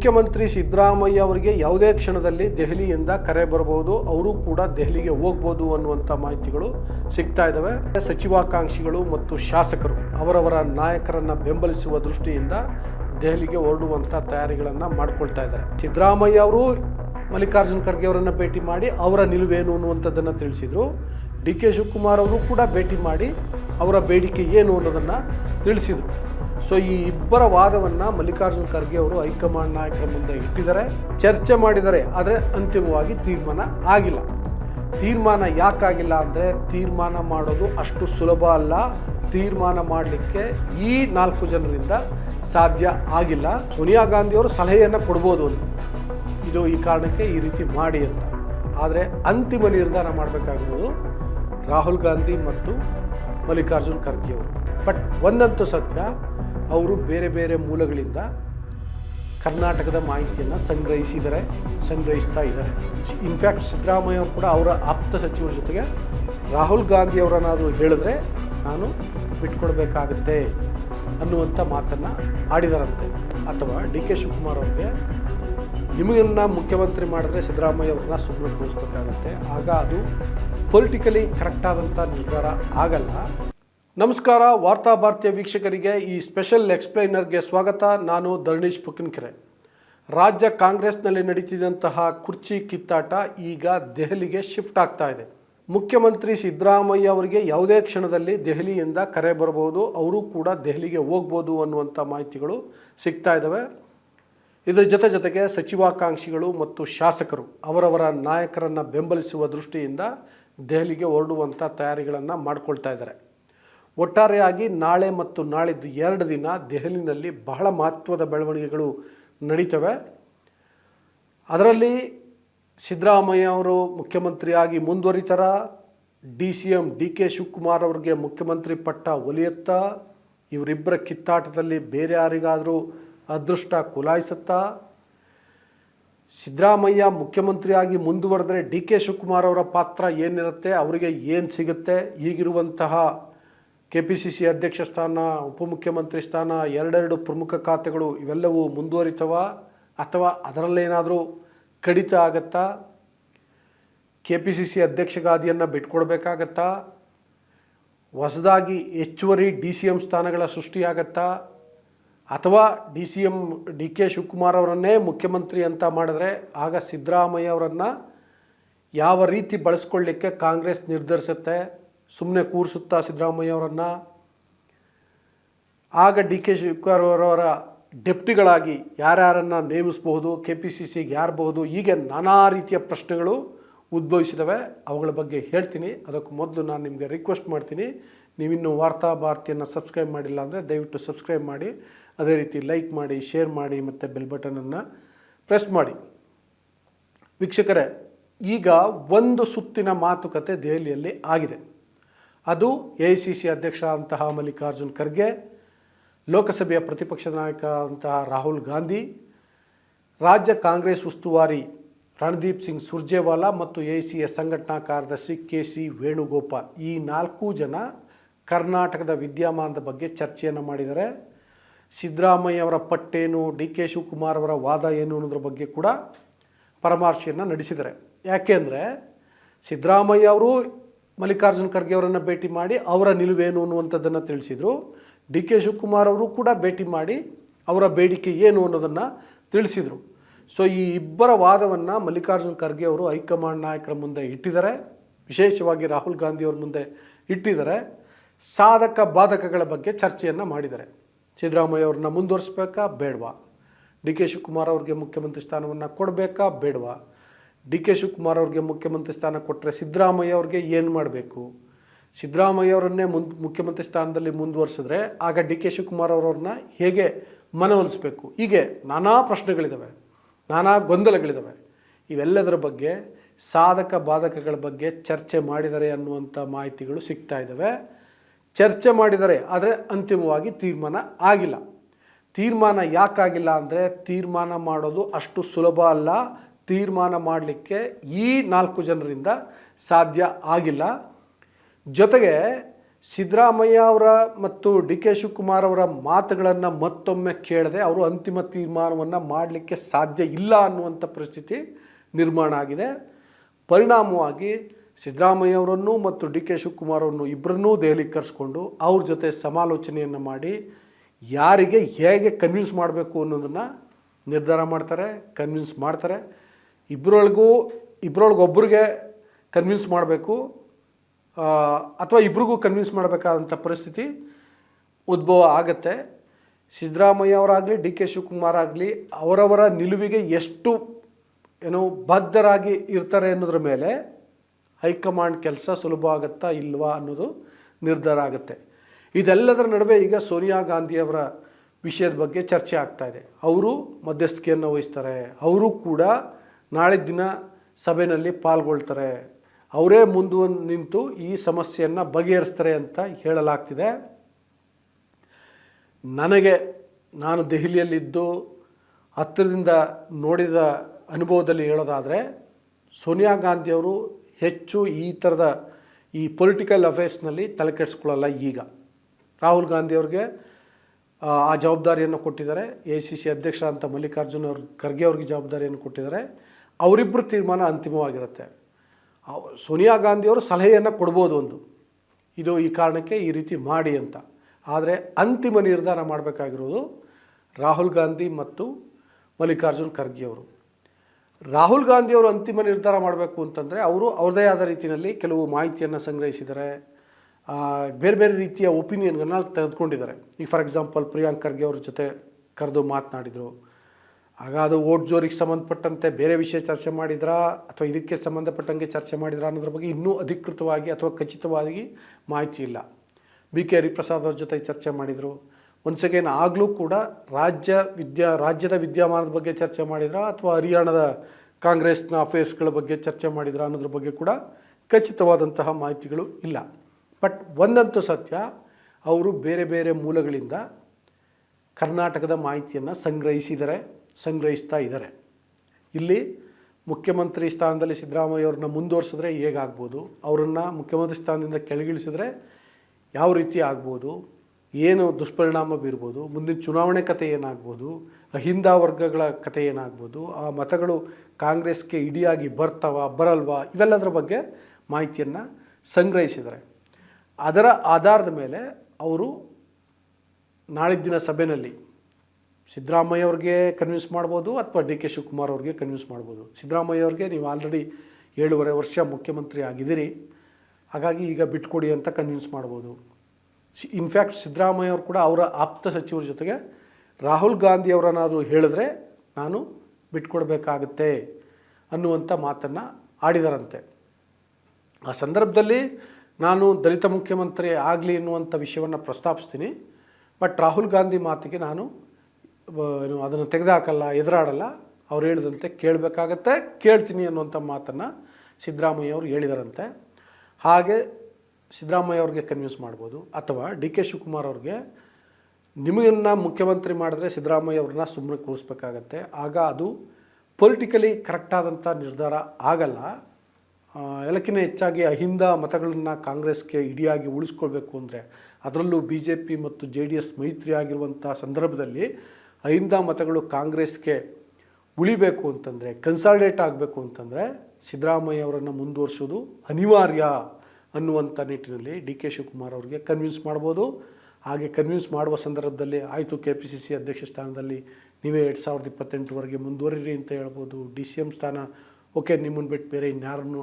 ಮುಖ್ಯಮಂತ್ರಿ ಸಿದ್ದರಾಮಯ್ಯ ಅವರಿಗೆ ಯಾವುದೇ ಕ್ಷಣದಲ್ಲಿ ದೆಹಲಿಯಿಂದ ಕರೆ ಬರಬಹುದು, ಅವರು ಕೂಡ ದೆಹಲಿಗೆ ಹೋಗ್ಬೋದು ಅನ್ನುವಂಥ ಮಾಹಿತಿಗಳು ಸಿಗ್ತಾ ಇದ್ದಾವೆ ಸಚಿವಾಕಾಂಕ್ಷಿಗಳು ಮತ್ತು ಶಾಸಕರು ಅವರವರ ನಾಯಕರನ್ನು ಬೆಂಬಲಿಸುವ ದೃಷ್ಟಿಯಿಂದ ದೆಹಲಿಗೆ ಹೊರಡುವಂಥ ತಯಾರಿಗಳನ್ನು ಮಾಡ್ಕೊಳ್ತಾ ಇದ್ದಾರೆ. ಸಿದ್ದರಾಮಯ್ಯ ಅವರು ಮಲ್ಲಿಕಾರ್ಜುನ್ ಖರ್ಗೆ ಅವರನ್ನು ಭೇಟಿ ಮಾಡಿ ಅವರ ನಿಲುವೇನು ಅನ್ನುವಂಥದ್ದನ್ನು ತಿಳಿಸಿದರು. ಡಿ ಕೆ ಶಿವಕುಮಾರ್ ಅವರು ಕೂಡ ಭೇಟಿ ಮಾಡಿ ಅವರ ಬೇಡಿಕೆ ಏನು ಅನ್ನೋದನ್ನು ತಿಳಿಸಿದರು. ಸೊ ಈ ಇಬ್ಬರ ವಾದವನ್ನು ಮಲ್ಲಿಕಾರ್ಜುನ ಖರ್ಗೆ ಅವರು ಹೈಕಮಾಂಡ್ ನಾಯಕರ ಮುಂದೆ ಇಟ್ಟಿದ್ದಾರೆ, ಚರ್ಚೆ ಮಾಡಿದ್ದಾರೆ, ಆದರೆ ಅಂತಿಮವಾಗಿ ತೀರ್ಮಾನ ಆಗಿಲ್ಲ. ತೀರ್ಮಾನ ಯಾಕಾಗಿಲ್ಲ ಅಂದರೆ ತೀರ್ಮಾನ ಮಾಡೋದು ಅಷ್ಟು ಸುಲಭ ಅಲ್ಲ. ತೀರ್ಮಾನ ಮಾಡಲಿಕ್ಕೆ ಈ ನಾಲ್ಕು ಜನರಿಂದ ಸಾಧ್ಯ ಆಗಿಲ್ಲ. ಸೋನಿಯಾ ಗಾಂಧಿಯವರು ಸಲಹೆಯನ್ನು ಕೊಡ್ಬೋದು ಅಂತ. ಇದು ಈ ಕಾರಣಕ್ಕೆ ಈ ರೀತಿ ಮಾಡಿ ಅಂತ. ಆದರೆ ಅಂತಿಮ ನಿರ್ಧಾರ ಮಾಡಬೇಕಾಗಿರೋದು ರಾಹುಲ್ ಗಾಂಧಿ ಮತ್ತು ಮಲ್ಲಿಕಾರ್ಜುನ್ ಖರ್ಗೆ ಅವರು. ಬಟ್ ಒಂದಂತೂ ಸತ್ಯ ಅವರು ಬೇರೆ ಬೇರೆ ಮೂಲಗಳಿಂದ ಕರ್ನಾಟಕದ ಮಾಹಿತಿಯನ್ನು ಸಂಗ್ರಹಿಸಿದರೆ, ಸಂಗ್ರಹಿಸ್ತಾ ಇದ್ದಾರೆ. ಇನ್ಫ್ಯಾಕ್ಟ್ ಸಿದ್ದರಾಮಯ್ಯ ಅವರು ಕೂಡ ಅವರ ಆಪ್ತ ಸಚಿವರ ಜೊತೆಗೆ ರಾಹುಲ್ ಗಾಂಧಿ ಅವರನ್ನಾದರೂ ಹೇಳಿದ್ರೆ ನಾನು ಬಿಟ್ಕೊಡ್ಬೇಕಾಗತ್ತೆ ಅನ್ನುವಂಥ ಮಾತನ್ನು ಆಡಿದಾರಂತೆ. ಅಥವಾ ಡಿ ಕೆ ಶಿವಕುಮಾರ್ ಅವ್ರಿಗೆ ನಿಮಗನ್ನು ಮುಖ್ಯಮಂತ್ರಿ ಮಾಡಿದ್ರೆ ಸಿದ್ದರಾಮಯ್ಯ ಅವ್ರನ್ನ ಸುಮ್ಮನೆ ಆಗ ಅದು ಪೊಲಿಟಿಕಲಿ ಕರೆಕ್ಟಾದಂಥ ನಿರ್ಧಾರ ಆಗಲ್ಲ. ನಮಸ್ಕಾರ, ವಾರ್ತಾ ಭಾರತೀಯ ವೀಕ್ಷಕರಿಗೆ ಈ ಸ್ಪೆಷಲ್ ಎಕ್ಸ್ಪ್ಲೈನರ್ಗೆ ಸ್ವಾಗತ. ನಾನು ಧರಣೀಶ್ ಪುಕಿನ್ಕೆರೆ ರಾಜ್ಯ ಕಾಂಗ್ರೆಸ್ನಲ್ಲಿ ನಡೀತಿದ್ದಂತಹ ಕುರ್ಚಿ ಕಿತ್ತಾಟ ಈಗ ದೆಹಲಿಗೆ ಶಿಫ್ಟ್ ಆಗ್ತಾ ಇದೆ. ಮುಖ್ಯಮಂತ್ರಿ ಸಿದ್ದರಾಮಯ್ಯ ಅವರಿಗೆ ಯಾವುದೇ ಕ್ಷಣದಲ್ಲಿ ದೆಹಲಿಯಿಂದ ಕರೆ ಬರಬಹುದು, ಅವರು ಕೂಡ ದೆಹಲಿಗೆ ಹೋಗ್ಬೋದು ಅನ್ನುವಂಥ ಮಾಹಿತಿಗಳು ಸಿಗ್ತಾ ಇದ್ದಾವೆ ಇದರ ಜೊತೆ ಜೊತೆಗೆ ಸಚಿವಾಕಾಂಕ್ಷಿಗಳು ಮತ್ತು ಶಾಸಕರು ಅವರವರ ನಾಯಕರನ್ನು ಬೆಂಬಲಿಸುವ ದೃಷ್ಟಿಯಿಂದ ದೆಹಲಿಗೆ ಹೊರಡುವಂಥ ತಯಾರಿಗಳನ್ನು ಮಾಡ್ಕೊಳ್ತಾ ಇದ್ದಾರೆ. ಒಟ್ಟಾರೆಯಾಗಿ ನಾಳೆ ಮತ್ತು ನಾಳಿದ್ದು ಎರಡು ದಿನ ದೆಹಲಿನಲ್ಲಿ ಬಹಳ ಮಹತ್ವದ ಬೆಳವಣಿಗೆಗಳು ನಡೀತವೆ. ಅದರಲ್ಲಿ ಸಿದ್ದರಾಮಯ್ಯ ಅವರು ಮುಖ್ಯಮಂತ್ರಿಯಾಗಿ ಮುಂದುವರಿತಾರ. D C M D K Shivakumar ಅವ್ರಿಗೆ ಮುಖ್ಯಮಂತ್ರಿ ಪಟ್ಟ ಒಲಿಯುತ್ತಾ. ಇವರಿಬ್ಬರ ಕಿತ್ತಾಟದಲ್ಲಿ ಬೇರೆ ಯಾರಿಗಾದರೂ ಅದೃಷ್ಟ ಕುಲಾಯಿಸುತ್ತಾ? ಸಿದ್ದರಾಮಯ್ಯ ಮುಖ್ಯಮಂತ್ರಿಯಾಗಿ ಮುಂದುವರೆದರೆ ಡಿ ಕೆ ಶಿವಕುಮಾರ್ ಅವರ ಪಾತ್ರ ಏನಿರುತ್ತೆ? ಅವರಿಗೆ ಏನು ಸಿಗುತ್ತೆ? ಈಗಿರುವಂತಹ ಕೆ ಪಿ ಸಿ ಸಿ ಅಧ್ಯಕ್ಷ ಸ್ಥಾನ, ಉಪಮುಖ್ಯಮಂತ್ರಿ ಸ್ಥಾನ, ಎರಡೆರಡು ಪ್ರಮುಖ ಖಾತೆಗಳು ಇವೆಲ್ಲವೂ ಮುಂದುವರಿತವ ಅಥವಾ ಅದರಲ್ಲೇನಾದರೂ ಕಡಿತ ಆಗತ್ತಾ? ಕೆ ಪಿ ಸಿ ಸಿ ಅಧ್ಯಕ್ಷಗಾದಿಯನ್ನು ಬಿಟ್ಕೊಡ್ಬೇಕಾಗತ್ತಾ? ಹೊಸದಾಗಿ ಹೆಚ್ಚುವರಿ ಡಿ ಸಿ ಎಂ ಸ್ಥಾನಗಳ ಸೃಷ್ಟಿಯಾಗತ್ತಾ? ಅಥವಾ D C M D K Shivakumar ಅವರನ್ನೇ ಮುಖ್ಯಮಂತ್ರಿ ಅಂತ ಮಾಡಿದ್ರೆ ಆಗ ಸಿದ್ದರಾಮಯ್ಯ ಅವರನ್ನು ಯಾವ ರೀತಿ ಬಳಸ್ಕೊಳ್ಳಿಕ್ಕೆ ಕಾಂಗ್ರೆಸ್ ನಿರ್ಧರಿಸುತ್ತೆ? ಸುಮ್ಮನೆ ಕೂರಿಸುತ್ತಾ ಸಿದ್ದರಾಮಯ್ಯ ಅವರನ್ನು ಆಗ ಡಿ ಕೆ ಶಿವಕುಮಾರ್ ಅವರವರ ಡೆಪ್ಟಿಗಳಾಗಿ ಯಾರ್ಯಾರನ್ನು ನೇಮಿಸಬಹುದು ಕೆ ಪಿ ಸಿ ಸಿಗೆ ಯಾರಬಹುದು, ಹೀಗೆ ನಾನಾ ರೀತಿಯ ಪ್ರಶ್ನೆಗಳು ಉದ್ಭವಿಸಿದವೆ. ಅವುಗಳ ಬಗ್ಗೆ ಹೇಳ್ತೀನಿ. ಅದಕ್ಕೆ ಮೊದಲು ನಾನು ನಿಮಗೆ ರಿಕ್ವೆಸ್ಟ್ ಮಾಡ್ತೀನಿ. ನೀವಿನ್ನೂ ವಾರ್ತಾ ಭಾರತಿಯನ್ನು ಸಬ್ಸ್ಕ್ರೈಬ್ ಮಾಡಿಲ್ಲ ಅಂದರೆ ದಯವಿಟ್ಟು ಸಬ್ಸ್ಕ್ರೈಬ್ ಮಾಡಿ. ಅದೇ ರೀತಿ ಲೈಕ್ ಮಾಡಿ ಶೇರ್ ಮಾಡಿ ಮತ್ತು ಬೆಲ್ ಬಟನನ್ನು ಪ್ರೆಸ್ ಮಾಡಿ. ವೀಕ್ಷಕರೇ, ಈಗ ಒಂದು ಸುತ್ತಿನ ಮಾತುಕತೆ ದೆಹಲಿಯಲ್ಲಿ ಆಗಿದೆ. ಅದು ಎ ಐ ಸಿ ಸಿ ಅಧ್ಯಕ್ಷ ಅಂತಹ ಮಲ್ಲಿಕಾರ್ಜುನ್ ಖರ್ಗೆ, ಲೋಕಸಭೆಯ ಪ್ರತಿಪಕ್ಷ ನಾಯಕರಾದಂತಹ ರಾಹುಲ್ ಗಾಂಧಿ, ರಾಜ್ಯ ಕಾಂಗ್ರೆಸ್ ಉಸ್ತುವಾರಿ ರಣದೀಪ್ ಸಿಂಗ್ ಸುರ್ಜೇವಾಲಾ ಮತ್ತು ಎ ಸಿ ಎಸ್ ಸಂಘಟನಾ ಕಾರ್ಯದರ್ಶಿ ಕೆ ಸಿ ವೇಣುಗೋಪಾಲ್ ಈ ನಾಲ್ಕು ಜನ ಕರ್ನಾಟಕದ ವಿದ್ಯಮಾನದ ಬಗ್ಗೆ ಚರ್ಚೆಯನ್ನು ಮಾಡಿದ್ದಾರೆ. ಸಿದ್ದರಾಮಯ್ಯ ಅವರ ಪಟ್ಟೇನು, ಡಿ ಕೆ ಶಿವಕುಮಾರ್ ಅವರ ವಾದ ಏನು ಅನ್ನೋದ್ರ ಬಗ್ಗೆ ಕೂಡ ಪರಾಮರ್ಶೆಯನ್ನು ನಡೆಸಿದ್ದಾರೆ. ಯಾಕೆಂದರೆ ಸಿದ್ದರಾಮಯ್ಯ ಅವರು ಮಲ್ಲಿಕಾರ್ಜುನ್ ಖರ್ಗೆ ಅವರನ್ನು ಭೇಟಿ ಮಾಡಿ ಅವರ ನಿಲುವೇನು ಅನ್ನುವಂಥದ್ದನ್ನು ತಿಳಿಸಿದರು. ಡಿ ಕೆ ಶಿವಕುಮಾರ್ ಅವರು ಕೂಡ ಭೇಟಿ ಮಾಡಿ ಅವರ ಬೇಡಿಕೆ ಏನು ಅನ್ನೋದನ್ನು ತಿಳಿಸಿದರು. ಸೊ ಈ ಇಬ್ಬರ ವಾದವನ್ನು ಮಲ್ಲಿಕಾರ್ಜುನ ಖರ್ಗೆ ಅವರು ಹೈಕಮಾಂಡ್ ನಾಯಕರ ಮುಂದೆ ಇಟ್ಟಿದ್ದಾರೆ. ವಿಶೇಷವಾಗಿ ರಾಹುಲ್ ಗಾಂಧಿ ಅವ್ರ ಮುಂದೆ ಇಟ್ಟಿದ್ದಾರೆ. ಸಾಧಕ ಬಾಧಕಗಳ ಬಗ್ಗೆ ಚರ್ಚೆಯನ್ನು ಮಾಡಿದ್ದಾರೆ. ಸಿದ್ದರಾಮಯ್ಯ ಅವ್ರನ್ನ ಮುಂದುವರಿಸ್ಬೇಕಾ? ಬೇಡವಾ. ಡಿ ಕೆ ಶಿವಕುಮಾರ್ ಅವ್ರಿಗೆ ಮುಖ್ಯಮಂತ್ರಿ ಸ್ಥಾನವನ್ನು ಕೊಡಬೇಕಾ? ಬೇಡವಾ. ಡಿ ಕೆ ಶಿವಕುಮಾರ್ ಅವ್ರಿಗೆ ಮುಖ್ಯಮಂತ್ರಿ ಸ್ಥಾನ ಕೊಟ್ಟರೆ ಸಿದ್ದರಾಮಯ್ಯ ಅವ್ರಿಗೆ ಏನು ಮಾಡಬೇಕು? ಸಿದ್ದರಾಮಯ್ಯ ಅವರನ್ನೇ ಮುಂದ್ ಮುಖ್ಯಮಂತ್ರಿ ಸ್ಥಾನದಲ್ಲಿ ಮುಂದುವರಿಸಿದ್ರೆ ಆಗ ಡಿ ಕೆ ಶಿವಕುಮಾರ್ ಅವರವ್ರನ್ನ ಹೇಗೆ ಮನವೊಲಿಸಬೇಕು? ಹೀಗೆ ನಾನಾ ಪ್ರಶ್ನೆಗಳಿದ್ದಾವೆ ನಾನಾ ಗೊಂದಲಗಳಿದ್ದಾವೆ ಇವೆಲ್ಲದರ ಬಗ್ಗೆ, ಸಾಧಕ ಬಾಧಕಗಳ ಬಗ್ಗೆ ಚರ್ಚೆ ಮಾಡಿದ್ದಾರೆ ಅನ್ನುವಂಥ ಮಾಹಿತಿಗಳು ಸಿಗ್ತಾ ಇದ್ದಾವೆ ಚರ್ಚೆ ಮಾಡಿದ್ದಾರೆ ಆದರೆ ಅಂತಿಮವಾಗಿ ತೀರ್ಮಾನ ಆಗಿಲ್ಲ. ತೀರ್ಮಾನ ಯಾಕಾಗಿಲ್ಲ ಅಂದರೆ ತೀರ್ಮಾನ ಮಾಡೋದು ಅಷ್ಟು ಸುಲಭ ಅಲ್ಲ ತೀರ್ಮಾನ ಮಾಡಲಿಕ್ಕೆ ಈ ನಾಲ್ಕು ಜನರಿಂದ ಸಾಧ್ಯ ಆಗಿಲ್ಲ. ಜೊತೆಗೆ ಸಿದ್ದರಾಮಯ್ಯ ಅವರ ಮತ್ತು ಡಿ ಕೆ ಶಿವಕುಮಾರ್ ಅವರ ಮಾತುಗಳನ್ನು ಮತ್ತೊಮ್ಮೆ ಕೇಳದೆ ಅವರು ಅಂತಿಮ ತೀರ್ಮಾನವನ್ನು ಮಾಡಲಿಕ್ಕೆ ಸಾಧ್ಯ ಇಲ್ಲ ಅನ್ನುವಂಥ ಪರಿಸ್ಥಿತಿ ನಿರ್ಮಾಣ ಆಗಿದೆ. ಪರಿಣಾಮವಾಗಿ ಸಿದ್ದರಾಮಯ್ಯ ಅವರನ್ನು ಮತ್ತು ಡಿ ಕೆ ಶಿವಕುಮಾರ್ ಅವರನ್ನು ಇಬ್ಬರನ್ನೂ ದೆಹಲಿಗೆ ಕರೆಸ್ಕೊಂಡು ಅವ್ರ ಜೊತೆ ಸಮಾಲೋಚನೆಯನ್ನು ಮಾಡಿ ಯಾರಿಗೆ ಹೇಗೆ ಕನ್ವಿನ್ಸ್ ಮಾಡಬೇಕು ಅನ್ನೋದನ್ನು ನಿರ್ಧಾರ ಮಾಡ್ತಾರೆ ಕನ್ವಿನ್ಸ್ ಮಾಡ್ತಾರೆ. ಇಬ್ಬರೊಳಗೂ ಇಬ್ಬರೊಳಗೊಬ್ಬರಿಗೆ ಕನ್ವಿನ್ಸ್ ಮಾಡಬೇಕು. ಅಥವಾ ಇಬ್ರಿಗೂ ಕನ್ವಿನ್ಸ್ ಮಾಡಬೇಕಾದಂಥ ಪರಿಸ್ಥಿತಿ ಉದ್ಭವ ಆಗತ್ತೆ. ಸಿದ್ದರಾಮಯ್ಯ ಅವರಾಗಲಿ, ಡಿ ಕೆ ಶಿವಕುಮಾರ್ ಆಗಲಿ, ಅವರವರ ನಿಲುವಿಗೆ ಎಷ್ಟು, ಏನು, ಬದ್ಧರಾಗಿ ಇರ್ತಾರೆ ಅನ್ನೋದ್ರ ಮೇಲೆ ಹೈಕಮಾಂಡ್ ಕೆಲಸ ಸುಲಭ ಆಗುತ್ತಾ ಇಲ್ವಾ ಅನ್ನೋದು ನಿರ್ಧಾರ ಆಗುತ್ತೆ. ಇದೆಲ್ಲದರ ನಡುವೆ ಈಗ ಸೋನಿಯಾ ಗಾಂಧಿಯವರ ವಿಷಯದ ಬಗ್ಗೆ ಚರ್ಚೆ ಆಗ್ತಾ ಇದೆ. ಅವರು ಮಧ್ಯಸ್ಥಿಕೆಯನ್ನು ವಹಿಸ್ತಾರೆ. ಅವರು ಕೂಡ ನಾಳೆ ದಿನ ಸಭೆಯಲ್ಲಿ ಪಾಲ್ಗೊಳ್ತಾರೆ. ಅವರೇ ಮುಂದೆ ನಿಂತು ಈ ಸಮಸ್ಯೆಯನ್ನು ಬಗೆಹರಿಸ್ತಾರೆ ಅಂತ ಹೇಳಲಾಗ್ತಿದೆ. ನನಗೆ ನಾನು ದೆಹಲಿಯಲ್ಲಿದ್ದು ಹತ್ತಿರದಿಂದ ನೋಡಿದ ಅನುಭವದಲ್ಲಿ ಹೇಳೋದಾದರೆ, ಸೋನಿಯಾ ಗಾಂಧಿಯವರು ಹೆಚ್ಚು ಈ ಥರದ ಈ ಪೊಲಿಟಿಕಲ್ ಅಫೇರ್ಸ್ನಲ್ಲಿ ತಲೆ ಕೆಡಿಸ್ಕೊಳ್ಳಲ್ಲ ಈಗ. ರಾಹುಲ್ ಗಾಂಧಿಯವ್ರಿಗೆ ಆ ಜವಾಬ್ದಾರಿಯನ್ನು ಕೊಟ್ಟಿದ್ದಾರೆ. ಎ ಸಿ ಸಿ ಅಧ್ಯಕ್ಷ ಅಂತ ಮಲ್ಲಿಕಾರ್ಜುನ್ ಅವ್ರ ಖರ್ಗೆ ಅವ್ರಿಗೆ ಜವಾಬ್ದಾರಿಯನ್ನು ಕೊಟ್ಟಿದ್ದಾರೆ. ಅವರಿಬ್ಬರು ತೀರ್ಮಾನ ಅಂತಿಮವಾಗಿರುತ್ತೆ. ಸೋನಿಯಾ ಗಾಂಧಿಯವರು ಸಲಹೆಯನ್ನು ಕೊಡ್ಬೋದು ಒಂದು. ಇದು ಈ ಕಾರಣಕ್ಕೆ ಈ ರೀತಿ ಮಾಡಿ ಅಂತ. ಆದರೆ ಅಂತಿಮ ನಿರ್ಧಾರ ಮಾಡಬೇಕಾಗಿರೋದು ರಾಹುಲ್ ಗಾಂಧಿ ಮತ್ತು ಮಲ್ಲಿಕಾರ್ಜುನ್ ಖರ್ಗೆ ಅವರು. ರಾಹುಲ್ ಗಾಂಧಿಯವರು ಅಂತಿಮ ನಿರ್ಧಾರ ಮಾಡಬೇಕು ಅಂತಂದರೆ ಅವರು ಅವ್ರದೇ ಆದ ರೀತಿಯಲ್ಲಿ ಕೆಲವು ಮಾಹಿತಿಯನ್ನು ಸಂಗ್ರಹಿಸಿದ್ದಾರೆ. ಬೇರೆ ಬೇರೆ ರೀತಿಯ ಒಪಿನಿಯನ್ಗಳನ್ನ ತೆಗೆದುಕೊಂಡಿದ್ದಾರೆ. ಈಗ ಫಾರ್ ಎಕ್ಸಾಂಪಲ್ ಪ್ರಿಯಾಂಕ್ ಖರ್ಗೆ ಅವ್ರ ಜೊತೆ ಕರೆದು ಮಾತನಾಡಿದರು. ಆಗ ಅದು ಓಟ್ ಜೋರಿಗೆ ಸಂಬಂಧಪಟ್ಟಂತೆ ಬೇರೆ ವಿಷಯ ಚರ್ಚೆ ಮಾಡಿದ್ರಾ? ಅಥವಾ ಇದಕ್ಕೆ ಸಂಬಂಧಪಟ್ಟಂಗೆ ಚರ್ಚೆ ಮಾಡಿದ್ರಾ ಅನ್ನೋದ್ರ ಬಗ್ಗೆ ಇನ್ನೂ ಅಧಿಕೃತವಾಗಿ ಅಥವಾ ಖಚಿತವಾಗಿ ಮಾಹಿತಿ ಇಲ್ಲ. ಬಿ ಕೆ ಹರಿಪ್ರಸಾದ್ ಅವ್ರ ಜೊತೆ ಚರ್ಚೆ ಮಾಡಿದರು. ಒನ್ಸ್ ಅಗೇನ್ ಆಗಲೂ ಕೂಡ ರಾಜ್ಯ ವಿದ್ಯಾ, ರಾಜ್ಯದ ವಿದ್ಯಮಾನದ ಬಗ್ಗೆ ಚರ್ಚೆ ಮಾಡಿದ್ರಾ? ಅಥವಾ ಹರಿಯಾಣದ ಕಾಂಗ್ರೆಸ್ನ ಅಫೇರ್ಸ್ಗಳ ಬಗ್ಗೆ ಚರ್ಚೆ ಮಾಡಿದ್ರಾ ಅನ್ನೋದ್ರ ಬಗ್ಗೆ ಕೂಡ ಖಚಿತವಾದಂತಹ ಮಾಹಿತಿಗಳು ಇಲ್ಲ. ಬಟ್ ಒಂದಂತೂ ಸತ್ಯ, ಅವರು ಬೇರೆ ಬೇರೆ ಮೂಲಗಳಿಂದ ಕರ್ನಾಟಕದ ಮಾಹಿತಿಯನ್ನು ಸಂಗ್ರಹಿಸಿದರೆ ಸಂಗ್ರಹಿಸ್ತಾ ಇದ್ದಾರೆ. ಇಲ್ಲಿ ಮುಖ್ಯಮಂತ್ರಿ ಸ್ಥಾನದಲ್ಲಿ ಸಿದ್ದರಾಮಯ್ಯ ಅವ್ರನ್ನ ಮುಂದುವರಿಸಿದ್ರೆ ಹೇಗಾಗ್ಬೋದು ಅವರನ್ನು ಮುಖ್ಯಮಂತ್ರಿ ಸ್ಥಾನದಿಂದ ಕೆಳಗಿಳಿಸಿದ್ರೆ ಯಾವ ರೀತಿ ಆಗ್ಬೋದು? ಏನು ದುಷ್ಪರಿಣಾಮ ಬೀರ್ಬೋದು? ಮುಂದಿನ ಚುನಾವಣೆ ಕತೆ ಏನಾಗ್ಬೋದು? ಅಹಿಂದ ವರ್ಗಗಳ ಕತೆ ಏನಾಗ್ಬೋದು? ಆ ಮತಗಳು ಕಾಂಗ್ರೆಸ್ಗೆ ಇಡಿಯಾಗಿ ಬರ್ತವ, ಬರಲ್ವಾ? ಇವೆಲ್ಲದರ ಬಗ್ಗೆ ಮಾಹಿತಿಯನ್ನು ಸಂಗ್ರಹಿಸಿದ್ದಾರೆ. ಅದರ ಆಧಾರದ ಮೇಲೆ ಅವರು ನಾಳಿದ್ದಿನ ಸಭೆಯಲ್ಲಿ ಸಿದ್ದರಾಮಯ್ಯ ಅವ್ರಿಗೆ ಕನ್ವಿನ್ಸ್ ಮಾಡ್ಬೋದು ಅಥವಾ ಡಿ ಕೆ ಶಿವಕುಮಾರ್ ಅವ್ರಿಗೆ ಕನ್ವಿನ್ಸ್ ಮಾಡ್ಬೋದು. ಸಿದ್ದರಾಮಯ್ಯ ಅವ್ರಿಗೆ ನೀವು ಆಲ್ರೆಡಿ ಏಳುವರೆ ವರ್ಷ ಮುಖ್ಯಮಂತ್ರಿ ಆಗಿದ್ದೀರಿ. ಹಾಗಾಗಿ ಈಗ ಬಿಟ್ಕೊಡಿ ಅಂತ ಕನ್ವಿನ್ಸ್ ಮಾಡ್ಬೋದು. ಇನ್ಫ್ಯಾಕ್ಟ್ ಸಿದ್ದರಾಮಯ್ಯ ಅವರು ಕೂಡ ಅವರ ಆಪ್ತ ಸಚಿವರ ಜೊತೆಗೆ ರಾಹುಲ್ ಗಾಂಧಿ ಅವರನ್ನಾದರೂ ಹೇಳಿದ್ರೆ ನಾನು ಬಿಟ್ಕೊಡ್ಬೇಕಾಗತ್ತೆ ಅನ್ನುವಂಥ ಮಾತನ್ನು ಆಡಿದರಂತೆ. ಆ ಸಂದರ್ಭದಲ್ಲಿ ನಾನು ದಲಿತ ಮುಖ್ಯಮಂತ್ರಿ ಆಗಲಿ ಎನ್ನುವಂಥ ವಿಷಯವನ್ನು ಪ್ರಸ್ತಾಪಿಸ್ತೀನಿ. ಬಟ್ ರಾಹುಲ್ ಗಾಂಧಿ ಮಾತಿಗೆ ನಾನು ಏನು, ಅದನ್ನು ತೆಗೆದುಹಾಕಲ್ಲ ಎದುರಾಡಲ್ಲ, ಅವ್ರು ಹೇಳಿದಂತೆ ಕೇಳಬೇಕಾಗತ್ತೆ, ಕೇಳ್ತೀನಿ ಅನ್ನುವಂಥ ಮಾತನ್ನು ಸಿದ್ದರಾಮಯ್ಯ ಅವರು ಹೇಳಿದಾರಂತೆ. ಹಾಗೆ ಸಿದ್ದರಾಮಯ್ಯ ಅವ್ರಿಗೆ ಕನ್ವಿನ್ಸ್ ಮಾಡ್ಬೋದು. ಅಥವಾ ಡಿ ಕೆ ಶಿವಕುಮಾರ್ ಅವ್ರಿಗೆ ನಿಮಗನ್ನು ಮುಖ್ಯಮಂತ್ರಿ ಮಾಡಿದ್ರೆ ಸಿದ್ದರಾಮಯ್ಯ ಅವ್ರನ್ನ ಸುಮ್ಮನೆ ಕೂರಿಸ್ಬೇಕಾಗತ್ತೆ. ಆಗ ಅದು ಪೊಲಿಟಿಕಲಿ ಕರೆಕ್ಟಾದಂಥ ನಿರ್ಧಾರ ಆಗಲ್ಲ. ಎಲ್ಲಕ್ಕಿಂತ ಹೆಚ್ಚಾಗಿ ಅಹಿಂದ ಮತಗಳನ್ನು ಕಾಂಗ್ರೆಸ್ಗೆ ಇಡಿಯಾಗಿ ಉಳಿಸ್ಕೊಳ್ಬೇಕು ಅಂದರೆ ಅದರಲ್ಲೂ ಬಿ ಜೆ ಪಿ ಮತ್ತು ಜೆ ಡಿ ಎಸ್ ಮೈತ್ರಿ ಆಗಿರುವಂಥ ಸಂದರ್ಭದಲ್ಲಿ ಅಹಿಂದ ಮತಗಳು ಕಾಂಗ್ರೆಸ್ಗೆ ಉಳಿಬೇಕು ಅಂತಂದರೆ ಕನ್ಸಾಲ್ಡೇಟ್ ಆಗಬೇಕು ಅಂತಂದರೆ ಸಿದ್ದರಾಮಯ್ಯ ಅವರನ್ನು ಮುಂದುವರಿಸೋದು ಅನಿವಾರ್ಯ ಅನ್ನುವಂಥ ನಿಟ್ಟಿನಲ್ಲಿ ಡಿ ಕೆ ಶಿವಕುಮಾರ್ ಅವರಿಗೆ ಕನ್ವಿನ್ಸ್ ಮಾಡ್ಬೋದು. ಹಾಗೆ ಕನ್ವಿನ್ಸ್ ಮಾಡುವ ಸಂದರ್ಭದಲ್ಲಿ ಆಯಿತು ಕೆ ಪಿ ಸಿ ಸಿ ಅಧ್ಯಕ್ಷ ಸ್ಥಾನದಲ್ಲಿ ನೀವೇ ಎರಡು ಸಾವಿರದ ಇಪ್ಪತ್ತೆಂಟುವರೆಗೆ ಮುಂದುವರಿರಿ ಅಂತ ಹೇಳ್ಬೋದು. ಡಿ ಸಿ ಎಂ ಸ್ಥಾನ, ಓಕೆ ನಿಮ್ಮನ್ನು ಬಿಟ್ಟು ಬೇರೆ ಇನ್ಯಾರನ್ನು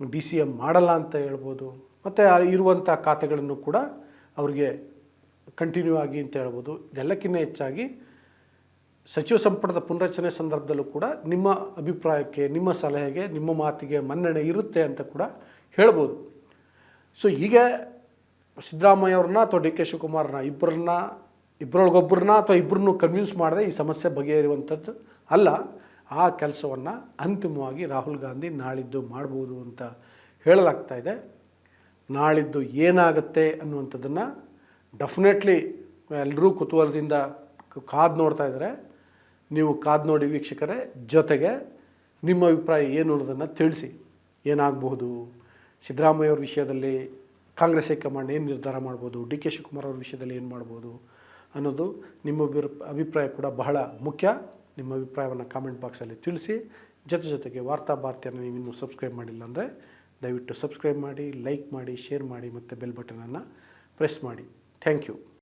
ಡಿ ಸಿ ಎಂ ಮಾಡಲ್ಲ ಅಂತ ಹೇಳ್ಬೋದು. ಮತ್ತು ಇರುವಂಥ ಖಾತೆಗಳನ್ನು ಕೂಡ ಅವರಿಗೆ ಕಂಟಿನ್ಯೂ ಆಗಿ ಅಂತ ಹೇಳ್ಬೋದು. ಇದೆಲ್ಲಕ್ಕಿಂತ ಹೆಚ್ಚಾಗಿ ಸಚಿವ ಸಂಪುಟದ ಪುನರಚನೆ ಸಂದರ್ಭದಲ್ಲೂ ಕೂಡ ನಿಮ್ಮ ಅಭಿಪ್ರಾಯಕ್ಕೆ, ನಿಮ್ಮ ಸಲಹೆಗೆ, ನಿಮ್ಮ ಮಾತಿಗೆ ಮನ್ನಣೆ ಇರುತ್ತೆ ಅಂತ ಕೂಡ ಹೇಳ್ಬೋದು. ಸೊ ಹೀಗೆ ಸಿದ್ದರಾಮಯ್ಯ ಅವ್ರನ್ನ ಅಥವಾ ಡಿ ಕೆ ಶಿವಕುಮಾರ್ನ ಇಬ್ಬರನ್ನ ಇಬ್ಬರೊಳಗೊಬ್ಬರನ್ನ ಅಥವಾ ಇಬ್ಬರನ್ನು ಕನ್ವಿನ್ಸ್ ಮಾಡದೆ ಈ ಸಮಸ್ಯೆ ಬಗೆಹರಿಯುವಂಥದ್ದು ಅಲ್ಲ, ಆ ಕೆಲಸವನ್ನು ಅಂತಿಮವಾಗಿ ರಾಹುಲ್ ಗಾಂಧಿ ನಾಳಿದ್ದು ಮಾಡ್ಬೋದು ಅಂತ ಹೇಳಲಾಗ್ತಾ ಇದೆ. ನಾಳಿದ್ದು ಏನಾಗುತ್ತೆ ಅನ್ನುವಂಥದ್ದನ್ನು ಡೆಫಿನೆಟ್ಲಿ ಎಲ್ಲರೂ ಕುತೂಹಲದಿಂದ ಕಾದು ನೋಡ್ತಾ ಇದ್ದಾರೆ. ನೀವು ಕಾದು ನೋಡಿ ವೀಕ್ಷಕರೇ, ಜೊತೆಗೆ ನಿಮ್ಮ ಅಭಿಪ್ರಾಯ ಏನು ಅನ್ನೋದನ್ನು ತಿಳಿಸಿ. ಏನಾಗಬಹುದು? ಸಿದ್ದರಾಮಯ್ಯ ಅವ್ರ ವಿಷಯದಲ್ಲಿ ಕಾಂಗ್ರೆಸ್ ಹೈಕಮಾಂಡ್ ಏನು ನಿರ್ಧಾರ ಮಾಡ್ಬೋದು? ಡಿ ಕೆ ಶಿವಕುಮಾರ್ ಅವ್ರ ವಿಷಯದಲ್ಲಿ ಏನು ಮಾಡ್ಬೋದು? ಅನ್ನೋದು ನಿಮ್ಮ ಅಭಿಪ್ರಾಯ ಕೂಡ ಬಹಳ ಮುಖ್ಯ. ನಿಮ್ಮ ಅಭಿಪ್ರಾಯವನ್ನು ಕಾಮೆಂಟ್ ಬಾಕ್ಸಲ್ಲಿ ತಿಳಿಸಿ. ಜೊತೆ ಜೊತೆಗೆ ವಾರ್ತಾ ಭಾರತಿಯನ್ನು ನೀವು ಇನ್ನೂ ಸಬ್ಸ್ಕ್ರೈಬ್ ಮಾಡಿಲ್ಲ ಅಂದರೆ ದಯವಿಟ್ಟು ಸಬ್ಸ್ಕ್ರೈಬ್ ಮಾಡಿ ಲೈಕ್ ಮಾಡಿ ಶೇರ್ ಮಾಡಿ ಮತ್ತು ಬೆಲ್ ಬಟನನ್ನು ಪ್ರೆಸ್ ಮಾಡಿ. Thank you